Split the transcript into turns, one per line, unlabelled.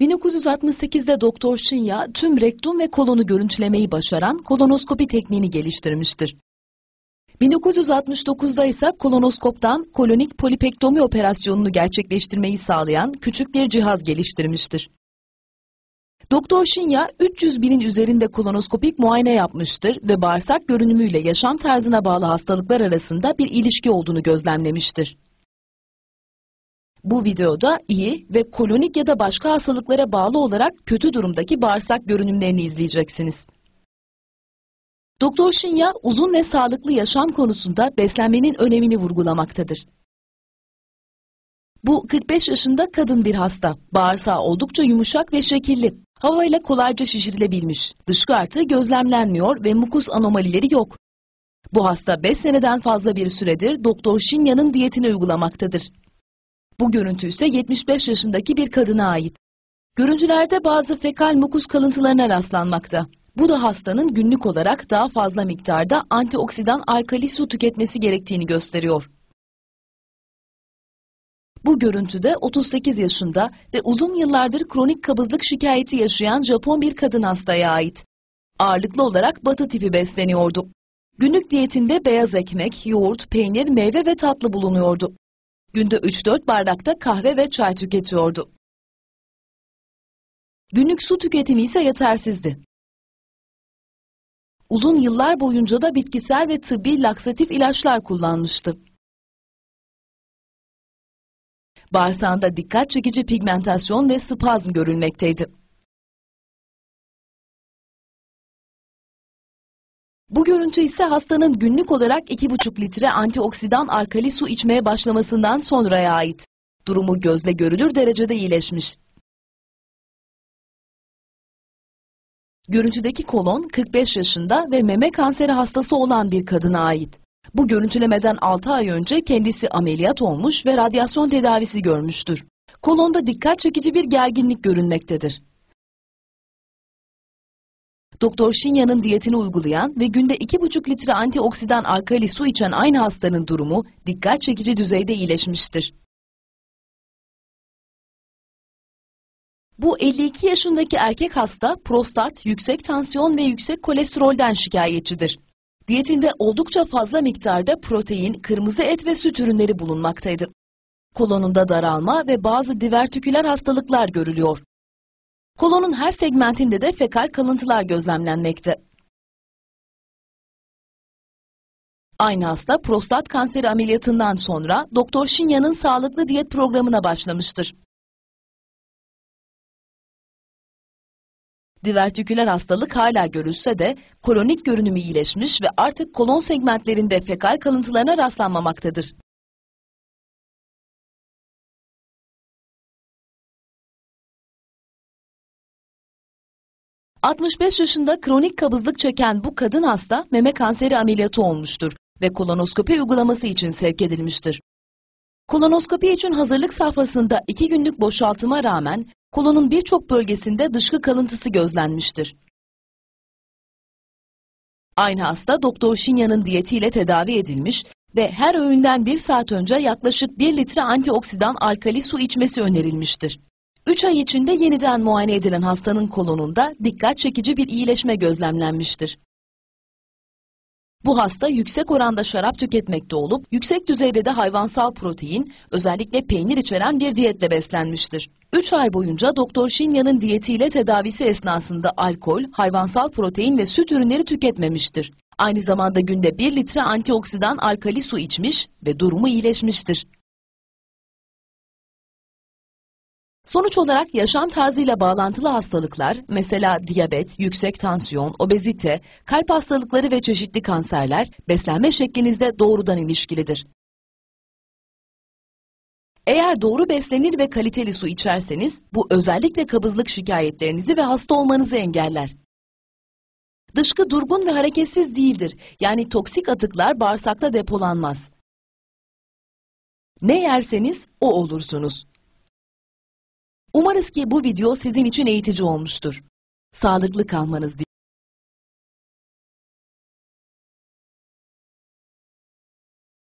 1968'de Doktor Shinya tüm rektum ve kolonu görüntülemeyi başaran kolonoskopi tekniğini geliştirmiştir. 1969'da ise kolonoskoptan kolonik polipektomi operasyonunu gerçekleştirmeyi sağlayan küçük bir cihaz geliştirmiştir. Doktor Shinya 300 binin üzerinde kolonoskopik muayene yapmıştır ve bağırsak görünümüyle yaşam tarzına bağlı hastalıklar arasında bir ilişki olduğunu gözlemlemiştir. Bu videoda iyi ve kolonik ya da başka hastalıklara bağlı olarak kötü durumdaki bağırsak görünümlerini izleyeceksiniz. Doktor Shinya uzun ve sağlıklı yaşam konusunda beslenmenin önemini vurgulamaktadır. Bu 45 yaşında kadın bir hasta. Bağırsağı oldukça yumuşak ve şekilli. Havayla kolayca şişirilebilmiş. Dışkı artığı gözlemlenmiyor ve mukus anomalileri yok. Bu hasta 5 seneden fazla bir süredir Doktor Shinya'nın diyetini uygulamaktadır. Bu görüntü ise 75 yaşındaki bir kadına ait. Görüntülerde bazı fekal mukus kalıntılarına rastlanmakta. Bu da hastanın günlük olarak daha fazla miktarda antioksidan alkali su tüketmesi gerektiğini gösteriyor. Bu görüntüde 38 yaşında ve uzun yıllardır kronik kabızlık şikayeti yaşayan Japon bir kadın hastaya ait. Ağırlıklı olarak batı tipi besleniyordu. Günlük diyetinde beyaz ekmek, yoğurt, peynir, meyve ve tatlı bulunuyordu. Günde 3-4 bardakta kahve ve çay tüketiyordu. Günlük su tüketimi ise yetersizdi. Uzun yıllar boyunca da bitkisel ve tıbbi laksatif ilaçlar kullanmıştı. Bağırsağında dikkat çekici pigmentasyon ve spazm görülmekteydi. Bu görüntü ise hastanın günlük olarak 2,5 litre antioksidan alkali su içmeye başlamasından sonraya ait. Durumu gözle görülür derecede iyileşmiş. Görüntüdeki kolon 45 yaşında ve meme kanseri hastası olan bir kadına ait. Bu görüntülemeden 6 ay önce kendisi ameliyat olmuş ve radyasyon tedavisi görmüştür. Kolonda dikkat çekici bir gerginlik görünmektedir. Doktor Shinya'nın diyetini uygulayan ve günde 2,5 litre antioksidan alkali su içen aynı hastanın durumu dikkat çekici düzeyde iyileşmiştir. Bu 52 yaşındaki erkek hasta prostat, yüksek tansiyon ve yüksek kolesterolden şikayetçidir. Diyetinde oldukça fazla miktarda protein, kırmızı et ve süt ürünleri bulunmaktaydı. Kolonunda daralma ve bazı divertiküler hastalıklar görülüyor. Kolonun her segmentinde de fekal kalıntılar gözlemlenmekte. Aynı hasta prostat kanseri ameliyatından sonra Doktor Shinya'nın sağlıklı diyet programına başlamıştır. Divertiküler hastalık hala görülse de kolonik görünümü iyileşmiş ve artık kolon segmentlerinde fekal kalıntılarına rastlanmamaktadır. 65 yaşında kronik kabızlık çeken bu kadın hasta meme kanseri ameliyatı olmuştur ve kolonoskopi uygulaması için sevk edilmiştir. Kolonoskopi için hazırlık safhasında iki günlük boşaltıma rağmen kolonun birçok bölgesinde dışkı kalıntısı gözlenmiştir. Aynı hasta Doktor Shinya'nın diyetiyle tedavi edilmiş ve her öğünden bir saat önce yaklaşık 1 litre antioksidan alkali su içmesi önerilmiştir. 3 ay içinde yeniden muayene edilen hastanın kolonunda dikkat çekici bir iyileşme gözlemlenmiştir. Bu hasta yüksek oranda şarap tüketmekte olup yüksek düzeyde de hayvansal protein, özellikle peynir içeren bir diyetle beslenmiştir. 3 ay boyunca Doktor Shinya'nın diyetiyle tedavisi esnasında alkol, hayvansal protein ve süt ürünleri tüketmemiştir. Aynı zamanda günde 1 litre antioksidan alkali su içmiş ve durumu iyileşmiştir. Sonuç olarak yaşam tarzıyla bağlantılı hastalıklar, mesela diyabet, yüksek tansiyon, obezite, kalp hastalıkları ve çeşitli kanserler beslenme şeklinizde doğrudan ilişkilidir. Eğer doğru beslenir ve kaliteli su içerseniz, bu özellikle kabızlık şikayetlerinizi ve hasta olmanızı engeller. Dışkı durgun ve hareketsiz değildir, yani toksik atıklar bağırsakta depolanmaz. Ne yerseniz o olursunuz. Umarız ki bu video sizin için eğitici olmuştur. Sağlıklı kalmanız